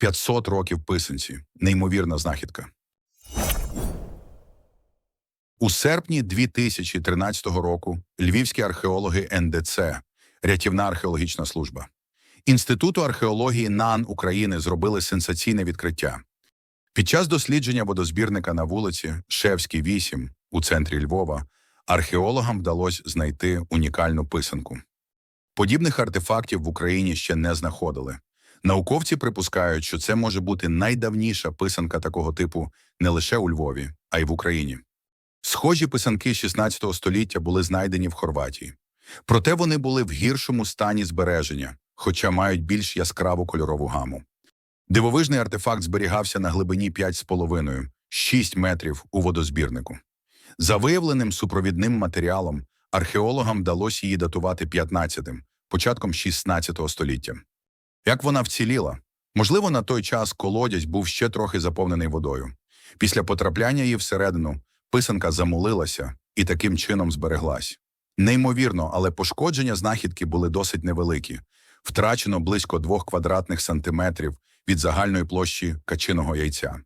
500 років писанці. Неймовірна знахідка. У серпні 2013 року львівські археологи НДЦ, рятівна археологічна служба, Інституту археології НАН України зробили сенсаційне відкриття. Під час дослідження водозбірника на вулиці Шевській 8 у центрі Львова археологам вдалося знайти унікальну писанку. Подібних артефактів в Україні ще не знаходили. Науковці припускають, що це може бути найдавніша писанка такого типу не лише у Львові, а й в Україні. Схожі писанки 16 століття були знайдені в Хорватії. Проте вони були в гіршому стані збереження, хоча мають більш яскраву кольорову гаму. Дивовижний артефакт зберігався на глибині 5,5-6 метрів у водозбірнику. За виявленим супровідним матеріалом археологам вдалося її датувати 15-тим, початком 16 століття. Як вона вціліла? Можливо, на той час колодязь був ще трохи заповнений водою. Після потрапляння її всередину писанка замулилася і таким чином збереглась. Неймовірно, але пошкодження знахідки були досить невеликі. Втрачено близько двох квадратних сантиметрів від загальної площі качиного яйця.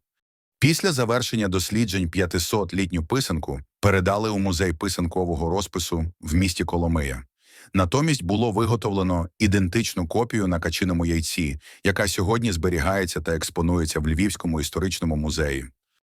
Після завершення досліджень 500-літню писанку передали у музей писанкового розпису в місті Коломия. Натомість було виготовлено ідентичну копію на качиному яйці, яка сьогодні зберігається та експонується в Львівському історичному музеї.